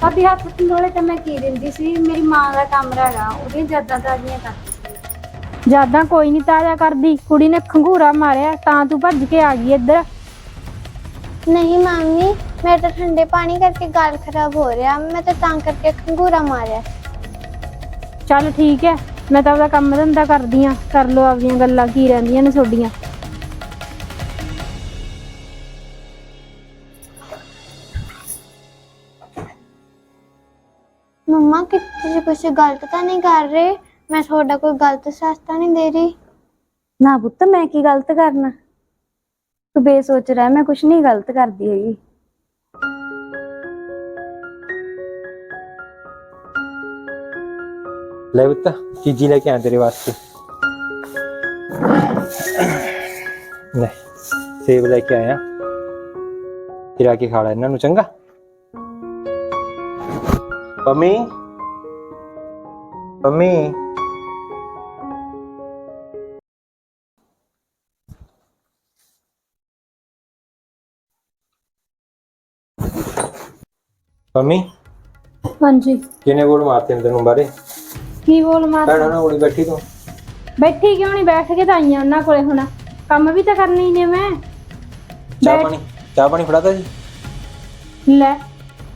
ਭਾਬੀ ਹੱਥ ਸੰਦੋਲੇ ਤਾਂ ਮੈਂ ਕੀ ਦਿੰਦੀ ਸੀ? ਮੇਰੀ ਮਾਂ ਦਾ ਕਮਰਾ ਹੈਗਾ ਉਹਦੀਆਂ ਯਾਦਾਂ ਤਾਜ਼ੀਆਂ ਕਰਦੀ ਸੀ। ਕੋਈ ਨਹੀਂ ਤਾਜ਼ਾ ਕਰਦੀ। ਕੁੜੀ ਨੇ ਖੰਗੂਰਾ ਮਾਰਿਆ ਤਾਂ ਤੂੰ ਭੱਜ ਕੇ ਆ ਗਈ ਇੱਧਰ। ਨਹੀਂ ਮੰਮੀ ਮੇਰੇ ਤਾਂ ਠੰਡੇ ਪਾਣੀ ਕਰਕੇ ਗਲ ਖਰਾਬ ਹੋ ਰਿਹਾ। ਮੈਂ ਤਾਂ ਤਾਂ ਕਰਕੇ ਖੰਗੂਰਾ ਮਾਰਿਆ। ਚੱਲ ਠੀਕ ਹੈ ਮੈਂ ਤਾਂ ਆਪਦਾ ਕੰਮ ਧੰਦਾ ਕਰਦੀ ਆ ਕਰ ਲੋ ਆਪਦੀਆਂ ਗੱਲਾਂ ਕੀ ਰਹਿੰਦੀਆਂ ਨੇ ਤੁਹਾਡੀਆਂ। ਮੰਮਾ ਕਿ ਤੁਸੀਂ ਕੁਝ ਗਲਤ ਤਾਂ ਨਹੀਂ ਕਰ ਰਹੇ? ਮੈਂ ਤੁਹਾਡਾ ਕੋਈ ਗਲਤ ਸਾਥ ਤਾਂ ਨਹੀਂ ਦੇ ਰਹੀ। ਨਾ ਪੁੱਤ ਮੈਂ ਕੀ ਗਲਤ ਕਰਨਾ? ਤੂੰ ਬੇਸੋਚ ਰਹਿ ਮੈਂ ਕੁਛ ਨਹੀਂ ਗਲਤ ਕਰਦੀ ਹੈਗੀ ਲੈ ਪੁੱਤ ਚੀਜ਼ੀ ਲੈ ਕੇ ਆ ਤੇਰੇ ਵਾਸਤੇ ਲੈ ਸੇਬ ਲੈ ਕੇ ਆਇਆ ਫਿਰ ਆ ਕੇ ਖਾ ਲੈ ਇਹਨਾਂ ਨੂੰ ਚੰਗਾ ਪੰਮੀ ਪੰਮੀ ਪੰਮੀ ਹਾਂਜੀ। ਕਿਨੇ ਬੋਲ ਮਾਰਤੇ ਨੇ ਤੈਨੂੰ ਬਾਰੇ? ਕੀ ਬੋਲ ਮਾਰ ਭੈਣਾਂ ਨਾਲ ਕੋਲ ਬੈਠੀ ਤੂੰ। ਬੈਠੀ ਕਿਉਂ ਨਹੀਂ ਬੈਠ ਕੇ ਤਾਂ ਆਈਆਂ ਉਹਨਾਂ ਕੋਲੇ ਹੁਣ। ਕੰਮ ਵੀ ਤਾਂ ਕਰਨੀ ਨੇ ਮੈਂ। ਚਾਹ ਬੈਠ- ਪਾਣੀ ਚਾਹ ਪਾਣੀ ਫੜਾਤਾ ਜੀ? ਲੈ।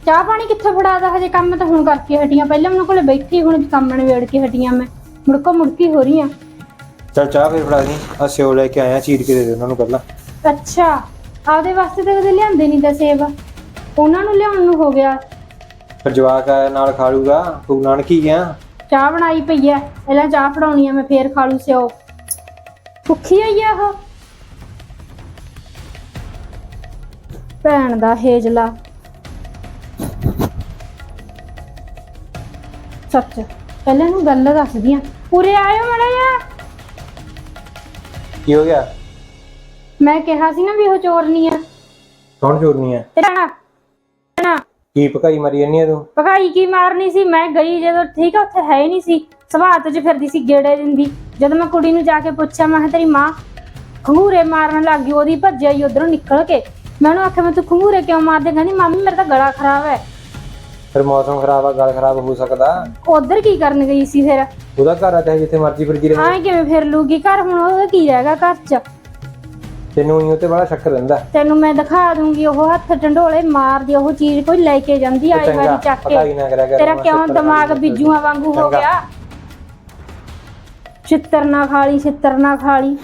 ਚਾਹ ਪਾਣੀ ਕਿੱਥੋਂ ਫੜਾਦਾ ਹਜੇ ਕੰਮ ਤਾਂ ਹੁਣ ਕਰਕੇ ਹਟੀਆਂ। ਪਹਿਲਾਂ ਉਹਨਾਂ ਕੋਲੇ ਬੈਠੀ ਹੁਣ ਕੰਮ ਨਿਬੇੜ ਕੇ ਹਟੀਆਂ ਮੈਂ। ਮੁੜਕੋ ਮੁੜਕੀ ਹੋ ਰਹੀ ਆ ਚਲ ਚਾਹ ਫਿਰ ਫੜਾ ਦੀ। ਆ ਸਿਓ ਲੈ ਕੇ ਆਇਆ ਚੀਰ ਕੇ ਦੇ ਦੇ ਉਹਨਾਂ ਨੂੰ ਪਹਿਲਾਂ। ਅੱਛਾ। ਆਪਦੇ ਵਾਸਤੇ ਤਾਂ ਕਦੇ ਲਿਆਂਦੇ ਨਹੀਂ ਤਾਂ ਸੇਬ। ਉਹਨਾਂ ਨੂੰ ਲਿਆਉਣ ਨੂੰ ਹੋ ਗਿਆ। ਜਵਾਕ ਆਇਆ ਨਾਲ ਖਾ ਲੂਗਾ। ਤੂੰ ਨਾਨਕੀ ਗਿਆ। ਚਾਹ ਬਣਾਈ ਪਈ ਐ। ਪਹਿਲਾਂ ਚਾਹ ਫੜਾਉਣੀ ਆ ਮੈਂ ਫੇਰ ਖਾ ਲੂ ਸਿਓ। ਭੁੱਖੀ ਆਈ ਆ ਉਹ ਭੈਣ ਦਾ ਹੇਜਲਾ। ਸੱਚ ਪਹਿਲਾਂ ਇਹਨੂੰ ਗੱਲ ਦੱਸਦੀ ਆ। ਉਰੇ ਆਇਓ ਮੜਾ ਜਾ ਕੀ ਹੋ ਗਿਆ? ਮੈਂ ਕਿਹਾ ਸੀ ਨਾ ਵੀ ਉਹ ਚੋਰਨੀ ਆ ਕੌਣ ਚੋਰਨੀ ਹੈ ਤੇ ਰਾਣਾ ਰਾਣਾ ਕੀ ਪਕਾਈ ਮਰੀ ਆ ਤੂੰ? ਭਗਾਈ ਕੀ ਮਾਰਨੀ ਸੀ? ਮੈਂ ਗਈ ਜਦੋਂ ਠੀਕ ਆ ਉੱਥੇ ਹੈ ਹੀ ਨਹੀਂ ਸੀ। ਸਵਾਤ 'ਚ ਫਿਰਦੀ ਸੀ ਗੇੜੇ ਦਿੰਦੀ। ਜਦੋਂ ਮੈਂ ਕੁੜੀ ਨੂੰ ਜਾ ਕੇ ਪੁੱਛਿਆ ਮੈਂ ਕਿਹਾ ਤੇਰੀ ਮਾਂ ਖੰਗੂਰੇ ਮਾਰਨ ਲੱਗ ਗਈ ਉਹਦੀ ਭੱਜਿਆ ਹੀ ਉਧਰੋਂ ਨਿਕਲ ਕੇ। ਮੈਂ ਉਹਨੂੰ ਆਖਿਆ ਮੈਂ ਤੂੰ ਖੰਗੂਰੇ ਕਿਉਂ ਮਾਰਦੇ ਕਹਿੰਦੀ ਮਾਮੀ ਮੇਰਾ ਤਾਂ ਗਲਾ ਖਰਾਬ ਹੈ। ਫਿਰ ਮੌਸਮ ਖਰਾਬ ਆ ਗਲ ਖਰਾਬ ਹੋ ਸਕਦਾ। ਉਧਰ ਕੀ ਕਰਨ ਗਈ ਸੀ ਫਿਰ? ਉਹਦਾ ਘਰ ਆ ਚਾਹੇ ਜਿੱਥੇ ਮਰਜ਼ੀ ਫਿਰਦੀ ਰਹੇ। ਹਾਂ ਕਿਵੇਂ ਫਿਰ ਲੂਗੀ ਘਰ ਹੁਣ ਉਹਦਾ ਕੀ ਰਹਿ ਗਿਆ ਘਰ 'ਚ? ਤੈਨੂੰ ਹੀ ਉੱਤੇ ਬੜਾ ਸ਼ੱਕ ਰਹਿੰਦਾ। ਤੈਨੂੰ ਮੈਂ ਦਿਖਾ ਦੂੰਗੀ ਉਹ ਹੱਥ ਢੰਡੋਲੇ ਮਾਰਦੀ ਉਹ ਚੀਜ਼ ਕੋਈ ਲੈ ਕੇ ਜਾਂਦੀ ਆਈ ਵਾਰੀ ਚੱਕ ਕੇ। ਨਾ ਕਰਿਆ ਕਰ ਤੇਰਾ ਮੈਂ ਕਿਉਂ ਛਿੱਤਰ ਦਿਮਾਗ ਬਿੱਜੂਆਂ ਵਾਂਗੂ ਹੋ ਚੰਗਾ। ਗਿਆ? ਛਿੱਤਰ ਨਾ ਖਾਲੀ ਛਿੱਤਰ ਨਾ ਖਾਲੀ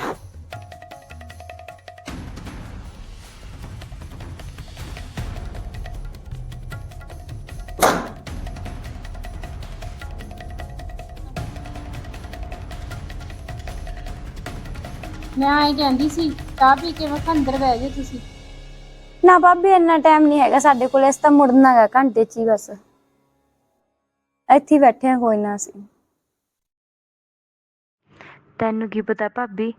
ਮੈਂ ਆਈ ਕਹਿੰਦੀ ਸੀ ਚਾਹ ਪੀ ਕੇ ਮੈਂ ਅੰਦਰ ਬਹਿ ਜਾ ਤੁਸੀਂ। ਨਾ ਭਾਬੀ ਇੰਨਾ ਟਾਈਮ ਨਹੀਂ ਹੈਗਾ ਸਾਡੇ ਕੋਲ ਇਸ ਤਾਂ ਮੁੜਨਾ ਹੈਗਾ ਘੰਟੇ ਚ ਹੀ ਬਸ। ਇੱਥੇ ਹੀ ਬੈਠੇ ਆ ਕੋਈ ਨਾ ਅਸੀਂ। ਤੈਨੂੰ ਕੀ ਪਤਾ ਭਾਬੀ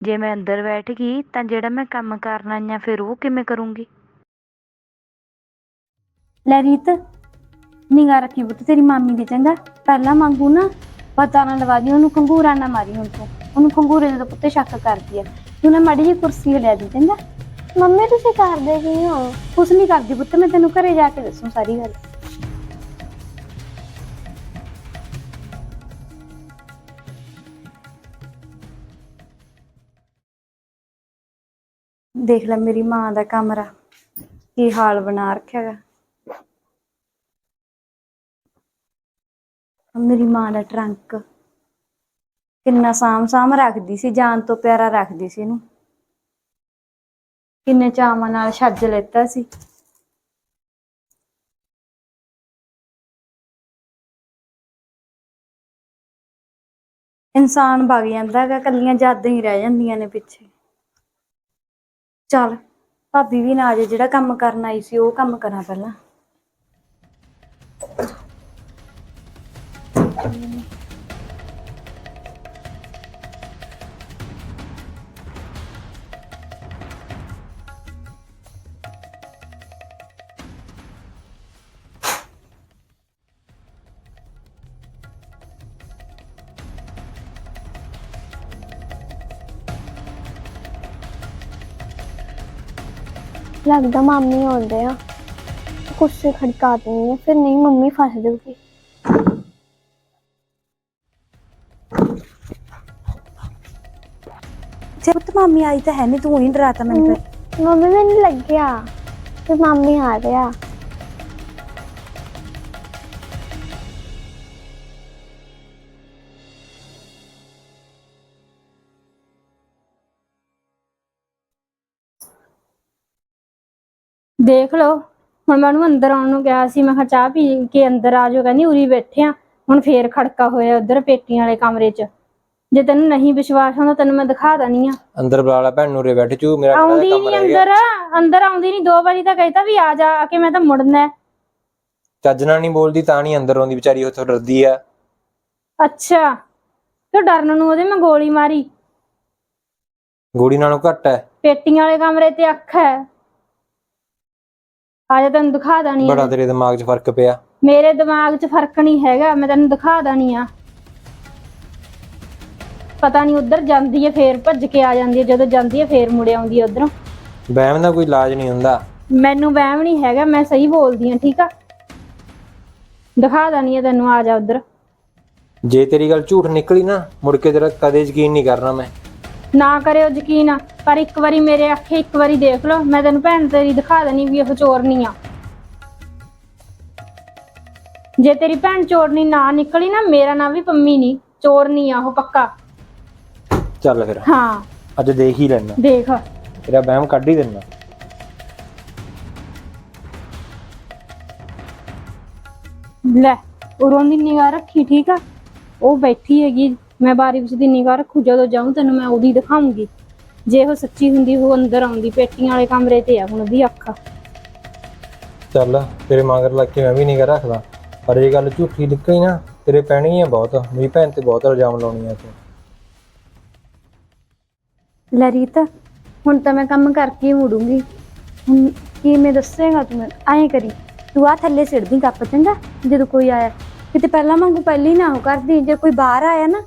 ਜੇ ਮੈਂ ਅੰਦਰ ਬੈਠ ਗਈ ਤਾਂ ਜਿਹੜਾ ਮੈਂ ਕੰਮ ਕਰਨਾ ਜਾਂ ਫਿਰ ਉਹ ਕਿਵੇਂ ਕਰੂੰਗੀ? ਲੈ ਰੀਤ ਨਿਗਾ ਰੱਖੀ ਪੁੱਤ ਤੇਰੀ ਮਾਮੀ ਦੀ ਚੰਗਾ। ਪਹਿਲਾਂ ਮੰਗੂ ਨਾ ਪਤਾ ਨਾ ਲਵਾ ਦੀ ਉਹਨੂੰ ਕੰਗੂਰਾ ਨਾ ਮਾਰੀ ਹੁਣ ਤੋਂ। ਉਹਨੂੰ ਕੰਗੂਰੇ ਦੇ ਪੁੱਤੇ ਸ਼ੱਕ ਕਰਦੀ ਆ। ਤੂੰ ਨਾ ਮਾੜੀ ਜੀ ਕੁਰਸੀ ਲਿਆ ਦੀ ਚੰਗਾ ਮੰਮੀ, ਤੁਸੀਂ ਕਰਦੇ ਕੀ ਹੋ ਕੁਛ ਨਹੀਂ ਕਰਦੀ ਪੁੱਤ, ਮੈਂ ਤੈਨੂੰ ਘਰੇ ਜਾ ਕੇ ਦੱਸੂ ਸਾਰੀ ਗੱਲ। ਦੇਖ ਲੈ ਮੇਰੀ ਮਾਂ ਦਾ ਕਮਰਾ, ਕੀ ਹਾਲ ਬਣਾ ਰੱਖਿਆ ਗਾ ਮੇਰੀ ਮਾਂ ਦਾ ਟਰੰਕ। ਕਿੰਨਾ ਸਾਮ ਸਾਮ ਰੱਖਦੀ ਸੀ, ਜਾਨ ਤੋਂ ਪਿਆਰਾ ਰੱਖਦੀ ਸੀ ਇਹਨੂੰ। ਕਿੰਨੇ ਚਾਵਾਂ ਨਾਲ ਛੱਜ ਲੈਤਾ ਸੀ। ਇਨਸਾਨ ਭਗ ਜਾਂਦਾ ਹੈਗਾ ਕੱਲੀਆਂ ਯਾਦਾਂ ਹੀ ਰਹਿ ਜਾਂਦੀਆਂ ਨੇ ਪਿੱਛੇ। ਚੱਲ, ਭਾਬੀ ਵੀ ਨਾ ਆ ਜਿਹੜਾ ਕੰਮ ਕਰਨ ਆਈ ਸੀ, ਉਹ ਕੰਮ ਕਰਾਂ ਪਹਿਲਾਂ। ਲੱਗਦਾ ਮਾਮੀ ਆਉਂਦੇ ਆ। ਕੁਰਸੀ ਖੜਕਾ ਦੇਣੀ ਆ ਫਿਰ ਨਹੀਂ ਮੰਮੀ ਫਸ ਜਾਊਗੀ ਜੇ ਪੁੱਤ ਮਾਮੀ ਆਈ ਤਾਂ ਹੈ ਨਹੀਂ ਤੂੰ ਹੀ ਡਰਾਤਾ ਮੈਨੂੰ ਫਿਰ। ਮੰਮੀ ਮੈਨੂੰ ਲੱਗਿਆ ਕਿ ਮਾਮੀ ਆ ਰਿਹਾ। ਦੇਖ ਲਓ। ਹੁਣ ਮੈਂ ਉਹਨੂੰ ਅੰਦਰ ਆਉਣ ਨੂੰ ਕਿਹਾ ਸੀ ਮੈਂ ਕਿਹਾ ਚਾਹ ਪੀ ਕੇ ਅੰਦਰ ਆ ਜਾਓ ਕਹਿੰਦੀ ਉਰੀ ਬੈਠੇ ਆ। ਹੁਣ ਫੇਰ ਖੜਕਾ ਹੋਇਆ ਉਧਰ ਪੇਟੀਆਂ ਵਾਲੇ ਕਮਰੇ 'ਚ। ਜੇ ਤੈਨੂੰ ਨਹੀਂ ਵਿਸ਼ਵਾਸ ਹੁੰਦਾ ਤੈਨੂੰ ਮੈਂ ਦਿਖਾ ਦਣੀ ਆ। ਅੰਦਰ ਬੁਲਾ ਲੈ ਭੈਣ ਨੂੰ ਰੇ ਬੈਠ ਚੂ ਮੇਰਾ ਕਿਹੜਾ ਆਉਂਦੀ ਕੰਮ ਨਹੀਂ ਰਹਿ ਗਿਆ ਅੰਦਰ। ਅੰਦਰ ਆਉਂਦੀ ਨਹੀਂ ਦੋ ਵਾਰੀ ਤਾਂ ਕਹਿਤਾ ਵੀ ਆ ਜਾ ਆ ਕੇ ਮੈਂ ਤਾਂ ਮੁੜਨਾ ਹੈ। ਚੱਜ ਨਾਲ ਨਹੀਂ ਬੋਲਦੀ ਤਾਂ ਨਹੀਂ ਅੰਦਰ ਆਉਂਦੀ। ਵਿਚਾਰੀ ਉੱਥੋਂ ਡਰਦੀ ਆ। ਅੱਛਾ। ਤੇ ਡਰਨ ਨੂੰ ਉਹਦੇ ਮੈਂ ਗੋਲੀ ਮਾਰੀ। ਗੋੜੀ ਨਾਲੋਂ ਘੱਟ ਹੈ। ਪੇਟੀਆਂ ਵਾਲੇ ਕਮਰੇ ਤੇ ਅੱਖ ਹੈ। ਆ ਜਾ ਤੈਨੂੰ ਦਿਖਾ ਦਣੀ ਬੜਾ ਤੇਰੇ ਦਿਮਾਗ 'ਚ ਫ਼ਰਕ ਪਿਆ। ਮੇਰੇ ਦਿਮਾਗ 'ਚ ਫ਼ਰਕ ਨਹੀਂ ਹੈਗਾ ਮੈਂ ਤੈਨੂੰ ਦਿਖਾ ਦਣੀ ਆ। ਪਤਾ ਨਹੀਂ ਉਧਰ ਜਾਂਦੀ ਹੈ ਫੇਰ ਭੱਜ ਕੇ ਆ ਜਾਂਦੀ ਹੈ ਜਦੋਂ ਜਾਂਦੀ ਹੈ ਫੇਰ ਮੁੜ ਆਉਂਦੀ ਹੈ ਉਧਰੋਂ। ਵਹਿਮ ਦਾ ਕੋਈ ਇਲਾਜ ਨਹੀਂ ਹੁੰਦਾ। ਮੈਨੂੰ ਵਹਿਮ ਨਹੀਂ ਹੈਗਾ ਮੈਂ ਸਹੀ ਬੋਲਦੀ ਆ ਠੀਕ ਆ? ਦਿਖਾ ਦਣੀ ਆ ਤੈਨੂੰ ਆ ਜਾ ਉਧਰ। ਜੇ ਤੇਰੀ ਗੱਲ ਝੂਠ ਨਿਕਲੀ ਨਾ ਮੁੜ ਕੇ ਤੇਰਾ ਕਦੇ ਯਕੀਨ ਨਹੀਂ ਕਰਨਾ ਮੈਂ। ਨਾ ਕਰਿਓ ਯਕੀਨ ਪਰ ਇੱਕ ਵਾਰੀ ਮੇਰੇ ਅੱਖੇ ਇੱਕ ਵਾਰੀ ਦੇਖ ਲਓ ਮੈਂ ਤੈਨੂੰ ਭੈਣ ਤੇਰੀ ਦਿਖਾ ਦੇਣੀ ਵੀ ਉਹ ਚੋਰਨੀ ਆ। ਜੇ ਤੇਰੀ ਭੈਣ ਚੋਰਨੀ ਨਾ ਨਿਕਲੀ ਨਾ ਮੇਰਾ ਨਾਂ ਵੀ ਪੰਮੀ ਨਹੀਂ ਚੋਰਨੀ ਆ ਉਹ ਪੱਕਾ। ਚੱਲ ਫਿਰ। ਹਾਂ। ਅੱਜ ਦੇਖ ਹੀ ਲੈਣਾ ਦੇਖ। ਤੇਰਾ ਵਹਿਮ ਕੱਢ ਹੀ ਦੇਣਾ ਲੈ ਉਰੋਂ ਦੀ ਨਿਗਾਹ ਰੱਖੀ ਠੀਕ ਆ? ਉਹ ਬੈਠੀ ਹੈਗੀ ਮੈਂ ਬਾਰੀ ਵਿੱਚ ਦੀ ਨਿਗਾਹ ਰੱਖੂ ਜਦੋਂ ਜਾਊਂ ਤੈਨੂੰ ਮੈਂ ਉਹਦੀ ਦਿਖਾਉਂਗੀ। ਜੇ ਉਹ ਸੱਚੀ ਹੁੰਦੀ ਉਹ ਅੰਦਰ ਆਉਂਦੀ ਪੇਟੀਆਂ ਵਾਲੇ ਕਮਰੇ ਤੇ ਆ ਹੁਣ ਉਹਦੀ ਅੱਖ। ਚੱਲ ਤੇਰੇ ਮਗਰ ਲੱਗ ਕੇ ਮੈਂ ਵੀ ਨਹੀਂ ਕਰ ਰੱਖਦਾ। ਪਰ ਇਹ ਗੱਲ ਝੂਠੀ ਨਿਕਲੀ ਨਾ ਤੇਰੇ ਪੈਣਗੀਆਂ ਬਹੁਤ ਮੇਰੀ ਭੈਣ ਤੇ ਬਹੁਤ ਇਲਜ਼ਾਮ ਲਾਉਣੀਆਂ ਤੂੰ ਲੈ ਰੀਤ ਹੁਣ ਤਾਂ ਮੈਂ ਕੰਮ ਕਰਕੇ ਹੀ ਮੁੜੂੰਗੀ। ਹੁਣ ਕਿਵੇਂ ਦੱਸੇਗਾ ਤੂੰ ਮੈਨੂੰ? ਐਂ ਕਰੀ ਤੂੰ ਆ ਥੱਲੇ ਸਿੱਟਦੀ ਕੱਪ ਚੰਗਾ ਜਦੋਂ ਕੋਈ ਆਇਆ। ਕਿਤੇ ਪਹਿਲਾਂ ਵਾਂਗੂ ਪਹਿਲੀ ਨਾ ਹੋ ਕਰਦੀ ਜੇ ਕੋਈ ਬਾਹਰ ਆਇਆ ਨਾ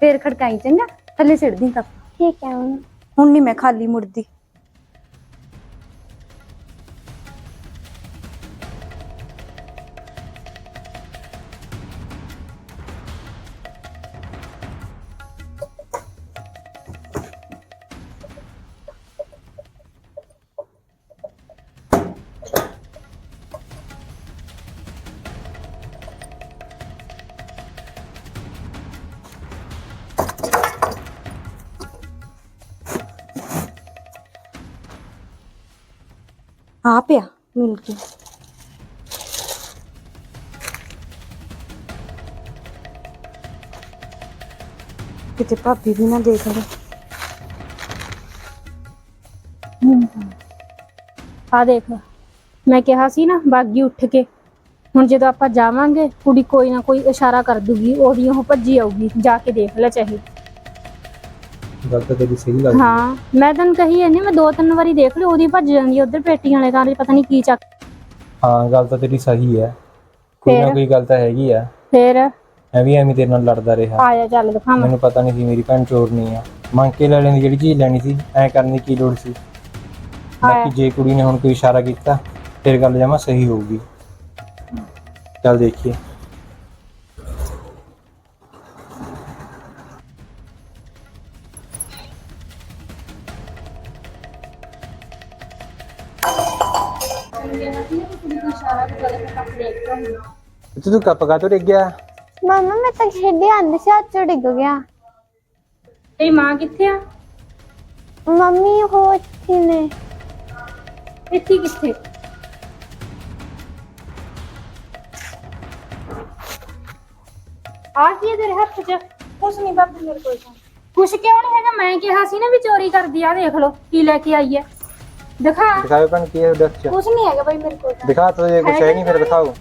ਫੇਰ ਖੜਕਾਈ ਚੰਗਾ ਥੱਲੇ ਸਿੱਟਦੀ ਕੱਪ। ਠੀਕ ਹੈ ਮੰਮਾ ਹੁਣ ਨਹੀਂ ਮੈਂ ਖਾਲੀ ਮੁੜਦੀ। ਆ ਪਿਆ ਮਿਲ ਕੇ। ਕਿਤੇ ਭਾਬੀ ਵੀ ਨਾ ਦੇਖ ਲੈ ਆ ਦੇਖ, ਮੈਂ ਕਿਹਾ ਸੀ ਨਾ, ਬਾਗੀ ਉੱਠ ਕੇ। ਹੁਣ ਜਦੋਂ ਆਪਾਂ ਜਾਵਾਂਗੇ, ਕੁੜੀ ਕੋਈ ਨਾ ਕੋਈ ਇਸ਼ਾਰਾ ਕਰ ਦੂਗੀ, ਉਹਦੀ ਉਹ ਭੱਜੀ ਆਊਗੀ, ਜਾ ਕੇ ਦੇਖ ਲੈ ਚਾਹੇ। ਗੱਲ ਤਾਂ ਤੇਰੀ ਸਹੀ ਲੱਗਦੀ ਹਾਂ ਮੈਂ ਤੈਨੂੰ ਕਹੀ ਜਾਂਦੀ ਮੈਂ ਦੋ ਤਿੰਨ ਵਾਰੀ ਦੇਖ ਲਈ ਉਹਦੀ ਭੱਜ ਜਾਂਦੀ ਉਧਰ ਪੇਟੀਆਂ ਵਾਲੇ ਘਰ ਪਤਾ ਨਹੀਂ ਕੀ ਚੱਕ ਹਾਂ ਗੱਲ ਤਾਂ ਤੇਰੀ ਸਹੀ ਹੈ ਕੋਈ ਨਾ ਫੇਰ? ਕੋਈ ਗੱਲ ਤਾਂ ਹੈਗੀ ਆ। ਫੇਰ? ਮੈਂ ਵੀ ਐਵੇਂ ਤੇਰੇ ਨਾਲ ਲੜਦਾ ਰਿਹਾ। ਆ ਜਾ ਚੱਲ ਦਿਖਾਵਾਂ ਮੈਨੂੰ ਪਤਾ ਨਹੀਂ ਸੀ ਮੇਰੀ ਭੈਣ ਚੋਰ ਨਹੀਂ ਆ। ਮੰਗ ਕੇ ਲੈ ਲੈਂਦੀ ਜਿਹੜੀ ਚੀਜ਼ ਲੈਣੀ ਸੀ ਐ ਕਰਨ ਦੀ ਕੀ ਲੋੜ ਸੀ? ਬਾਕੀ ਜੇ ਕੁੜੀ ਨੇ ਹੁਣ ਕੋਈ ਇਸ਼ਾਰਾ ਕੀਤਾ ਫਿਰ ਗੱਲ ਜਮਾ ਸਹੀ ਹੋਊਗੀ। ਚੱਲ ਦੇਖੀਏ। ਤੇ ਤੂੰ ਕੱਪ ਕਾ ਤੋਂ ਡਿੱਗ ਗਿਆ? ਮੰਮਾ ਮੈਂ ਤਾਂ ਖੇਡੀ ਆਂਦੀ ਸੀ ਹੱਥ ਚੋਂ ਡਿੱਗ ਗਿਆ। ਤੇਰੀ ਮਾਂ ਕਿੱਥੇ ਆ? ਮੰਮੀ ਉਹ ਇੱਥੇ ਨੇ। ਇੱਥੇ ਕਿੱਥੇ? ਆ ਕੀ ਹੈ ਤੇਰੇ ਹੱਥ 'ਚ? ਕੁਛ ਨਹੀਂ ਬਾਬੂ ਮੇਰੇ ਕੋਲ ਕੁਛ ਕਿਉਂ ਨਹੀਂ ਹੈਗਾ? ਮੈਂ ਕਿਹਾ ਸੀ ਨਾ ਵੀ ਚੋਰੀ ਕਰਦੀ ਆ ਦੇਖ ਲਓ ਕੀ ਲੈ ਕੇ ਆਈ ਹੈ ਦਿਖਾ। ਦਿਖਾਓ ਭੈਣ ਕੀ ਹੈ ਡੱਕ ਚ। ਕੁਛ ਨਹੀਂ ਹੈਗਾ ਬਾਈ ਮੇਰੇ ਕੋਲ ਦਿਖਾ ਤਾ ਜੇ ਕੁਛ ਹੈ ਨਹੀਂ ਫਿਰ ਦਿਖਾਓ।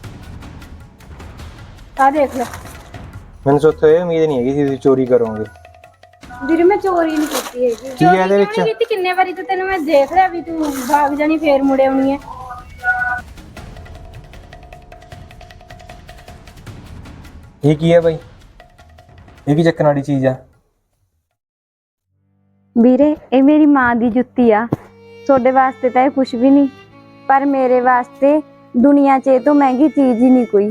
ਆ ਦੇਖ ਲੈ ਮੈਨੂੰ ਸੋਚੋ ਇਹ ਉਮੀਦ ਨਹੀਂ ਹੈਗੀ ਸੀ ਤੁਸੀਂ ਚੋਰੀ ਕਰੋਗੇ ਵੀਰੇ ਮੈਂ ਚੋਰੀ ਨਹੀਂ ਕੀਤੀ ਹੈਗੀ ਕੀ ਹੈ ਇਹਦੇ ਵਿੱਚ? ਚੋਰੀ ਕਿਉਂ ਨੀ ਕੀਤੀ ਕਿੰਨੇ ਵਾਰੀ ਤਾਂ ਤੈਨੂੰ ਮੈਂ ਦੇਖ ਲਿਆ ਵੀ ਤੂੰ ਭਾਗ ਜਾਣੀ ਫੇਰ ਮੁੜੇ ਆਉਣੀ ਹੈ ਇਹ ਕੀ ਹੈ ਬਾਈ ਇਹ ਕੀ ਚੱਕਣ ਵਾਲੀ ਚੀਜ਼ ਆ ਵੀਰੇ ਇਹ ਮੇਰੀ ਮਾਂ ਦੀ ਜੁੱਤੀ ਆ ਤੁਹਾਡੇ ਵਾਸਤੇ ਤਾਂ ਇਹ ਕੁਝ ਵੀ ਨਹੀਂ ਪਰ ਮੇਰੇ ਵਾਸਤੇ ਦੁਨੀਆ 'ਚ ਇਹ ਤੋਂ ਮਹਿੰਗੀ ਚੀਜ਼ ਹੀ ਨਹੀਂ ਕੋਈ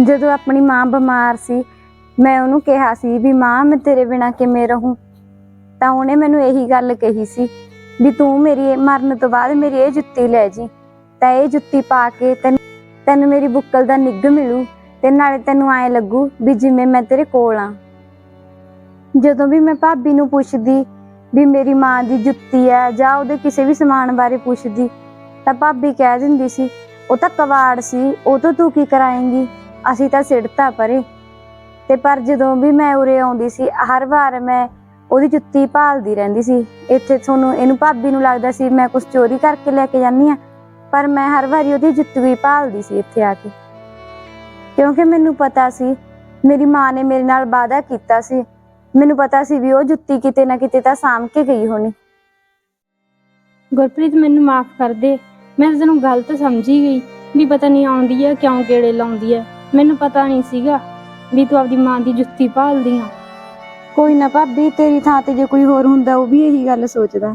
ਜਦੋਂ ਆਪਣੀ ਮਾਂ ਬਿਮਾਰ ਸੀ, ਮੈਂ ਉਹਨੂੰ ਕਿਹਾ ਸੀ ਵੀ ਮਾਂ, ਮੈਂ ਤੇਰੇ ਬਿਨਾ ਕਿਵੇਂ ਰਹੂੰ? ਤਾਂ ਉਹਨੇ ਮੈਨੂੰ ਇਹੀ ਗੱਲ ਕਹੀ ਸੀ ਵੀ ਤੂੰ ਮੇਰੀ ਮਰਨ ਤੋਂ ਬਾਅਦ ਮੇਰੀ ਇਹ ਜੁੱਤੀ ਲੈ ਜੀ। ਤਾਂ ਇਹ ਜੁੱਤੀ ਪਾ ਕੇ ਤੈਨੂੰ ਤੈਨੂੰ ਮੇਰੀ ਬੁੱਕਲ ਦਾ ਨਿੱਘ ਮਿਲੂ ਤੇ ਨਾਲੇ ਤੈਨੂੰ ਐ ਲੱਗੂ ਵੀ ਜਿਵੇਂ ਮੈਂ ਤੇਰੇ ਕੋਲ ਆ। ਜਦੋਂ ਵੀ ਮੈਂ ਭਾਬੀ ਨੂੰ ਪੁੱਛਦੀ ਵੀ ਮੇਰੀ ਮਾਂ ਦੀ ਜੁੱਤੀ ਆ ਜਾਂ ਉਹਦੇ ਕਿਸੇ ਵੀ ਸਮਾਨ ਬਾਰੇ ਪੁੱਛਦੀ, ਤਾਂ ਭਾਬੀ ਕਹਿ ਦਿੰਦੀ ਸੀ, ਉਹ ਤਾਂ ਕਵਾੜ ਸੀ, ਉਹ ਤੋਂ ਤੂੰ ਕੀ ਕਰਾਏਂਗੀ? ਅਸੀਂ ਤਾਂ ਸਿੜਤਾ ਪਰੇ। ਤੇ ਪਰ ਜਦੋਂ ਵੀ ਮੈਂ ਉਰੇ ਆਉਂਦੀ ਸੀ, ਹਰ ਵਾਰ ਮੈਂ ਉਹਦੀ ਜੁੱਤੀ ਭਾਲਦੀ ਰਹਿੰਦੀ ਸੀ। ਇੱਥੇ ਤੁਹਾਨੂੰ, ਇਹਨੂੰ ਭਾਬੀ ਨੂੰ ਲੱਗਦਾ ਸੀ, ਮੈਂ ਕੁਝ ਚੋਰੀ ਕਰਕੇ ਲੈ ਕੇ ਜਾਂਦੀ ਆ ਪਰ ਮੈਂ ਹਰ ਵਾਰੀ ਉਹਦੀ ਜੁੱਤੀ ਭਾਲਦੀ ਸੀ ਇੱਥੇ ਆ ਕੇ। ਕਿਉਂਕਿ ਮੈਨੂੰ ਪਤਾ ਸੀ, ਮੇਰੀ ਮਾਂ ਨੇ ਮੇਰੇ ਨਾਲ ਵਾਅਦਾ ਕੀਤਾ ਸੀ। ਮੈਨੂੰ ਪਤਾ ਸੀ ਵੀ ਉਹ ਜੁੱਤੀ ਕਿਤੇ ਨਾ ਕਿਤੇ ਤਾਂ ਸਾਂਭ ਕੇ ਗਈ ਹੋਣੀ। ਗੁਰਪ੍ਰੀਤ, ਮੈਨੂੰ ਮਾਫ ਕਰ ਦੇ। ਮੈਂ ਤੈਨੂੰ ਗਲਤ ਸਮਝੀ ਗਈ ਵੀ ਪਤਾ ਨਹੀਂ ਆਉਂਦੀ ਹੈ, ਕਿਉਂ ਕਿਹੜੇ ਲਾਉਂਦੀ ਹੈ। ਮੈਨੂੰ ਪਤਾ ਨਹੀਂ ਸੀਗਾ ਵੀ ਤੂੰ ਆਪਦੀ ਮਾਂ ਦੀ ਜੁੱਤੀ ਭਾਲਦੀ ਆ। ਕੋਈ ਨਾ ਭਾਬੀ ਤੇਰੀ ਥਾਂ ਤੇ ਜੇ ਕੋਈ ਹੋਰ ਹੁੰਦਾ ਉਹ ਵੀ ਇਹੀ ਗੱਲ ਸੋਚਦਾ।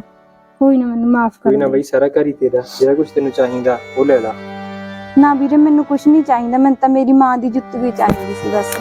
ਕੋਈ ਨਾ ਮੈਨੂੰ ਮਾਫ ਕਰ ਕੋਈ ਨਾ ਬਾਈ ਸਾਰਾ ਘਰ ਹੀ ਤੇਰਾ। ਜਿਹੜਾ ਕੁਝ ਤੈਨੂੰ ਚਾਹੀਦਾ ਉਹ ਲੈ ਲੈ। ਨਾ ਵੀਰੇ ਮੈਨੂੰ ਕੁਝ ਨਹੀਂ ਚਾਹੀਦਾ। ਮੈਨੂੰ ਤਾਂ ਮੇਰੀ ਮਾਂ ਦੀ ਜੁੱਤੀ ਵੀ ਚਾਹੀਦੀ ਸੀ ਬਸ।